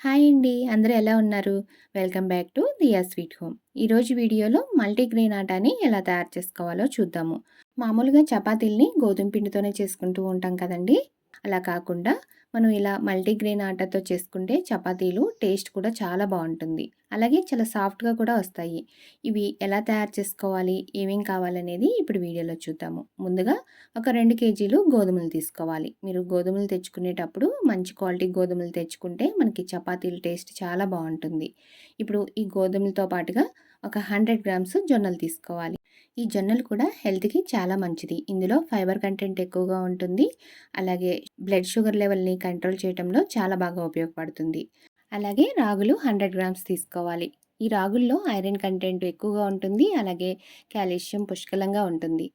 Hi అండి. అందరూ ఎలా ఉన్నారు? Welcome back to Diya sweet home. ఈరోజు వీడియోలో మల్టీగ్రెయిన్ ఆటాని ఎలా తయారు చేసుకోవాలో చూద్దాము. మామూలుగా చపాతీల్ని గోధుమ పిండితోనే చేసుకుంటూ ఉంటాం కదండి. అలా కాకుండా మనం ఇలా మల్టీగ్రెయిన్ ఆటాతో చేసుకుంటే చపాతీలు టేస్ట్ కూడా చాలా బాగుంటుంది. అలాగే చాలా సాఫ్ట్గా కూడా వస్తాయి. ఇవి ఎలా తయారు చేసుకోవాలి? ఏమేం కావాలనేది ఇప్పుడు వీడియోలో చూద్దాము. ముందుగా ఒక రెండు కేజీలు గోధుమలు తీసుకోవాలి. మీరు గోధుమలు తెచ్చుకునేటప్పుడు మంచి క్వాలిటీ గోధుమలు తెచ్చుకుంటే మనకి చపాతీలు టేస్ట్ చాలా బాగుంటుంది. ఇప్పుడు ఈ గోధుమలతో పాటుగా ఒక హండ్రెడ్ గ్రామ్స్ జొన్నలు తీసుకోవాలి. ఈ జొన్నలు కూడా హెల్త్కి చాలా మంచిది. ఇందులో ఫైబర్ కంటెంట్ ఎక్కువగా ఉంటుంది. అలాగే బ్లడ్ షుగర్ లెవెల్ని కంట్రోల్ చేయడంలో చాలా బాగా ఉపయోగపడుతుంది. అలాగే రాగులు హండ్రెడ్ గ్రామ్స్ తీసుకోవాలి. ఈ రాగుల్లో ఐరన్ కంటెంట్ ఎక్కువగా ఉంటుంది. అలాగే కాల్షియం పుష్కలంగా ఉంటుంది.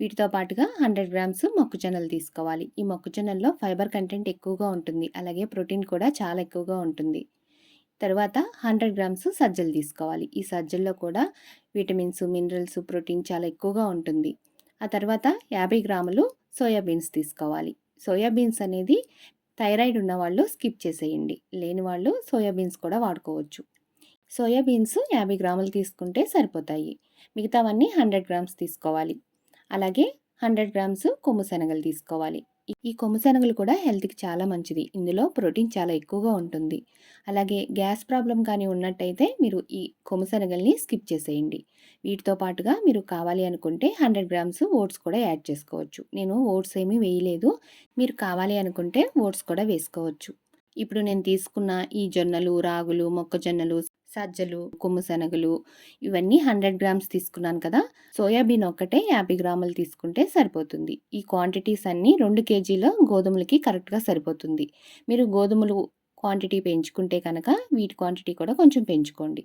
వీటితో పాటుగా హండ్రెడ్ గ్రామ్స్ మొక్కజొన్నలు తీసుకోవాలి. ఈ మొక్కజొన్నల్లో ఫైబర్ కంటెంట్ ఎక్కువగా ఉంటుంది. అలాగే ప్రోటీన్ కూడా చాలా ఎక్కువగా ఉంటుంది. తర్వాత హండ్రెడ్ గ్రామ్స్ సజ్జలు తీసుకోవాలి. ఈ సజ్జల్లో కూడా విటమిన్స్ మినరల్స్ ప్రోటీన్ చాలా ఎక్కువగా ఉంటుంది. ఆ తర్వాత యాభై గ్రాములు సోయాబీన్స్ తీసుకోవాలి. సోయాబీన్స్ అనేది థైరాయిడ్ ఉన్నవాళ్ళు స్కిప్ చేసేయండి. లేని వాళ్ళు సోయాబీన్స్ కూడా వాడుకోవచ్చు. సోయాబీన్స్ యాభై గ్రాములు తీసుకుంటే సరిపోతాయి. మిగతావన్నీ హండ్రెడ్ గ్రామ్స్ తీసుకోవాలి. అలాగే హండ్రెడ్ గ్రామ్స్ కొమ్ము శనగలు తీసుకోవాలి. ఈ కొమ్ము శనగలు కూడా హెల్త్కి చాలా మంచిది. ఇందులో ప్రోటీన్ చాలా ఎక్కువగా ఉంటుంది. అలాగే గ్యాస్ ప్రాబ్లం కానీ ఉన్నట్టయితే మీరు ఈ కొమ్ము శనగల్ని స్కిప్ చేసేయండి. వీటితో పాటుగా మీరు కావాలి అనుకుంటే హండ్రెడ్ గ్రామ్స్ ఓట్స్ కూడా యాడ్ చేసుకోవచ్చు. నేను ఓట్స్ ఏమీ వేయలేదు. మీరు కావాలి అనుకుంటే ఓట్స్ కూడా వేసుకోవచ్చు. ఇప్పుడు నేను తీసుకున్న ఈ జొన్నలు రాగులు మొక్కజొన్నలు సజ్జలు కొమ్ము శనగలు ఇవన్నీ హండ్రెడ్ గ్రామ్స్ తీసుకున్నాను కదా. సోయాబీన్ ఒక్కటే యాభై గ్రాములు తీసుకుంటే సరిపోతుంది. ఈ క్వాంటిటీస్ అన్నీ రెండు కేజీల గోధుమలకి కరెక్ట్గా సరిపోతుంది. మీరు గోధుమలు క్వాంటిటీ పెంచుకుంటే కనుక వీటి క్వాంటిటీ కూడా కొంచెం పెంచుకోండి.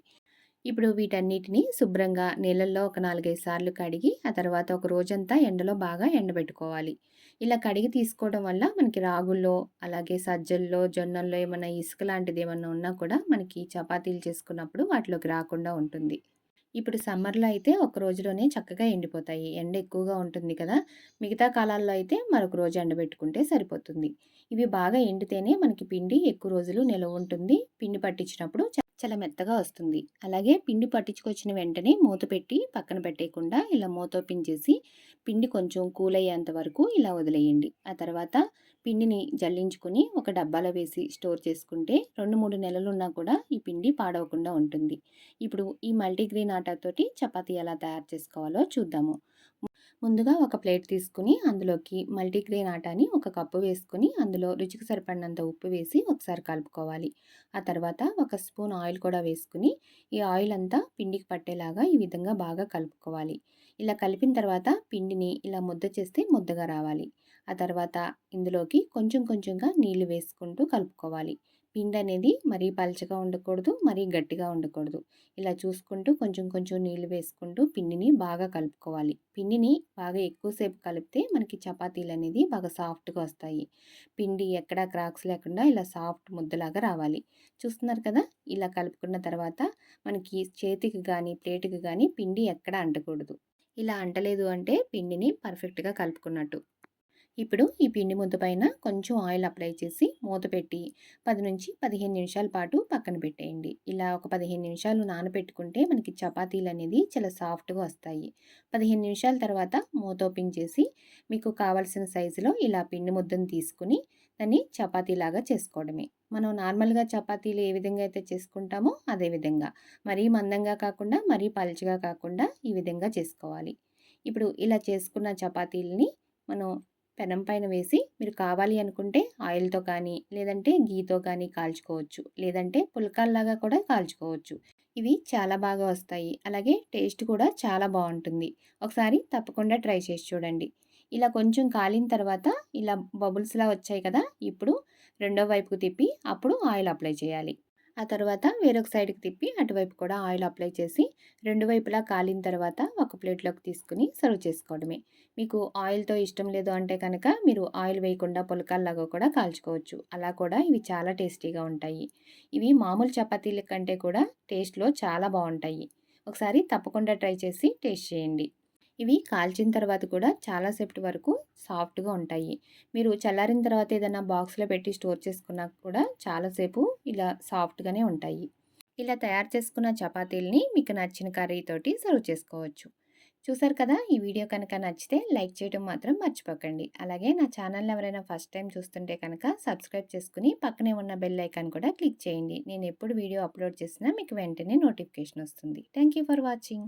ఇప్పుడు వీటన్నిటిని శుభ్రంగా నీళ్ళల్లో ఒక నాలుగైదు సార్లు కడిగి ఆ తర్వాత ఒక రోజంతా ఎండలో బాగా ఎండబెట్టుకోవాలి. ఇలా కడిగి తీసుకోవడం వల్ల మనకి రాగుల్లో అలాగే సజ్జల్లో జొన్నల్లో ఏమైనా ఇసుక లాంటిది ఏమైనా ఉన్నా కూడా మనకి చపాతీలు చేసుకున్నప్పుడు వాటిలోకి రాకుండా ఉంటుంది. ఇప్పుడు సమ్మర్లో అయితే ఒక రోజులోనే చక్కగా ఎండిపోతాయి. ఎండ ఎక్కువగా ఉంటుంది కదా! మిగతా కాలాల్లో అయితే మరొక రోజు ఎండబెట్టుకుంటే సరిపోతుంది. ఇవి బాగా ఎండితేనే మనకి పిండి ఎక్కువ రోజులు నిలవ ఉంటుంది. పిండి పట్టించినప్పుడు చాలా మెత్తగా వస్తుంది. అలాగే పిండి పట్టించుకొచ్చిన వెంటనే మూత పెట్టి పక్కన పెట్టేయకుండా ఇలా మూత ఓపెన్ చేసి పిండి కొంచెం కూల్ అయ్యేంత వరకు ఇలా వదిలేయండి. ఆ తర్వాత పిండిని జల్లించుకొని ఒక డబ్బాలో వేసి స్టోర్ చేసుకుంటే రెండు మూడు నెలలు ఉన్నా కూడా ఈ పిండి పాడవకుండా ఉంటుంది. ఇప్పుడు ఈ మల్టీగ్రెయిన్ ఆటాతోటి చపాతీ ఎలా తయారు చేసుకోవాలో చూద్దాము. ముందుగా ఒక ప్లేట్ తీసుకుని అందులోకి మల్టీగ్రెయిన్ ఆటాని ఒక కప్పు వేసుకుని అందులో రుచికి సరిపడినంత ఉప్పు వేసి ఒకసారి కలుపుకోవాలి. ఆ తర్వాత ఒక స్పూన్ ఆయిల్ కూడా వేసుకుని ఈ ఆయిల్ అంతా పిండికి పట్టేలాగా ఈ విధంగా బాగా కలుపుకోవాలి. ఇలా కలిపిన తర్వాత పిండిని ఇలా ముద్ద చేస్తే ముద్దగా రావాలి. ఆ తర్వాత ఇందులోకి కొంచెం కొంచెంగా నీళ్ళు వేసుకుంటూ కలుపుకోవాలి. పిండి అనేది మరీ పలచగా ఉండకూడదు మరీ గట్టిగా ఉండకూడదు. ఇలా చూసుకుంటూ కొంచెం కొంచెం నీళ్ళు వేసుకుంటూ పిండిని బాగా కలుపుకోవాలి. పిండిని బాగా ఎక్కువసేపు కలిపితే మనకి చపాతీలు అనేది బాగా సాఫ్ట్గా వస్తాయి. పిండి ఎక్కడా క్రాక్స్ లేకుండా ఇలా సాఫ్ట్ ముద్దలాగా రావాలి. చూస్తున్నారు కదా? ఇలా కలుపుకున్న తర్వాత మనకి చేతికి కానీ ప్లేట్కి కానీ పిండి ఎక్కడ అంటకూడదు. ఇలా అంటలేదు అంటే పిండిని పర్ఫెక్ట్గా కలుపుకున్నట్టు. ఇప్పుడు ఈ పిండి ముద్ద పైన కొంచెం ఆయిల్ అప్లై చేసి మూత పెట్టి పది నుంచి పదిహేను నిమిషాల పాటు పక్కన పెట్టేయండి. ఇలా ఒక పదిహేను నిమిషాలు నానబెట్టుకుంటే మనకి చపాతీలు అనేది చాలా సాఫ్ట్గా వస్తాయి. పదిహేను నిమిషాల తర్వాత మూత ఓపెన్ చేసి మీకు కావలసిన సైజులో ఇలా పిండి ముద్దను తీసుకుని దాన్ని చపాతీలాగా చేసుకోవడమే. మనం నార్మల్గా చపాతీలు ఏ విధంగా అయితే చేసుకుంటామో అదే విధంగా. మరీ మందంగా కాకుండా మరీ పలుచగా కాకుండా ఈ విధంగా చేసుకోవాలి. ఇప్పుడు ఇలా చేసుకున్న చపాతీలని మనం పెనం పైన వేసి మీరు కావాలి అనుకుంటే ఆయిల్తో కానీ లేదంటే గీతో కానీ కాల్చుకోవచ్చు. లేదంటే పుల్కాల్లాగా కూడా కాల్చుకోవచ్చు. ఇవి చాలా బాగా వస్తాయి. అలాగే టేస్ట్ కూడా చాలా బాగుంటుంది. ఒకసారి తప్పకుండా ట్రై చేసి చూడండి. ఇలా కొంచెం కాలిన తర్వాత ఇలా బబుల్స్లా వచ్చాయి కదా ఇప్పుడు రెండో వైపుకు తిప్పి అప్పుడు ఆయిల్ అప్లై చేయాలి. ఆ తర్వాత వేరొక సైడ్కి తిప్పి అటువైపు కూడా ఆయిల్ అప్లై చేసి రెండు వైపులా కాలిన తర్వాత ఒక ప్లేట్లోకి తీసుకుని సర్వ్ చేసుకోవడమే. మీకు ఆయిల్తో ఇష్టం లేదు అంటే కనుక మీరు ఆయిల్ వేయకుండా పులకాల్లాగా కూడా కాల్చుకోవచ్చు. అలా కూడా ఇవి చాలా టేస్టీగా ఉంటాయి. ఇవి మామూలు చపాతీల కంటే కూడా టేస్ట్లో చాలా బాగుంటాయి. ఒకసారి తప్పకుండా ట్రై చేసి టేస్ట్ చేయండి. ఇవి కాల్చిన తర్వాత కూడా చాలాసేపటి వరకు సాఫ్ట్‌గా ఉంటాయి. మీరు చల్లారిన తర్వాత ఏదైనా బాక్స్‌లో పెట్టి స్టోర్ చేసుకున్నా కూడా చాలాసేపు ఇలా సాఫ్ట్‌గానే ఉంటాయి. ఇలా తయారు చేసుకున్న చపాతీలని మీకు నచ్చిన కర్రీతోటి సర్వ్ చేసుకోవచ్చు. చూసారు కదా! ఈ వీడియో కనుక నచ్చితే లైక్ చేయడం మాత్రం మర్చిపోకండి. అలాగే నా ఛానల్‌ని ఎవరైనా ఫస్ట్ టైం చూస్తుంటే కనుక సబ్స్క్రైబ్ చేసుకుని పక్కనే ఉన్న బెల్ ఐకాన్ కూడా క్లిక్ చేయండి. నేను ఎప్పుడు వీడియో అప్లోడ్ చేసినా మీకు వెంటనే నోటిఫికేషన్ వస్తుంది. Thank you for watching.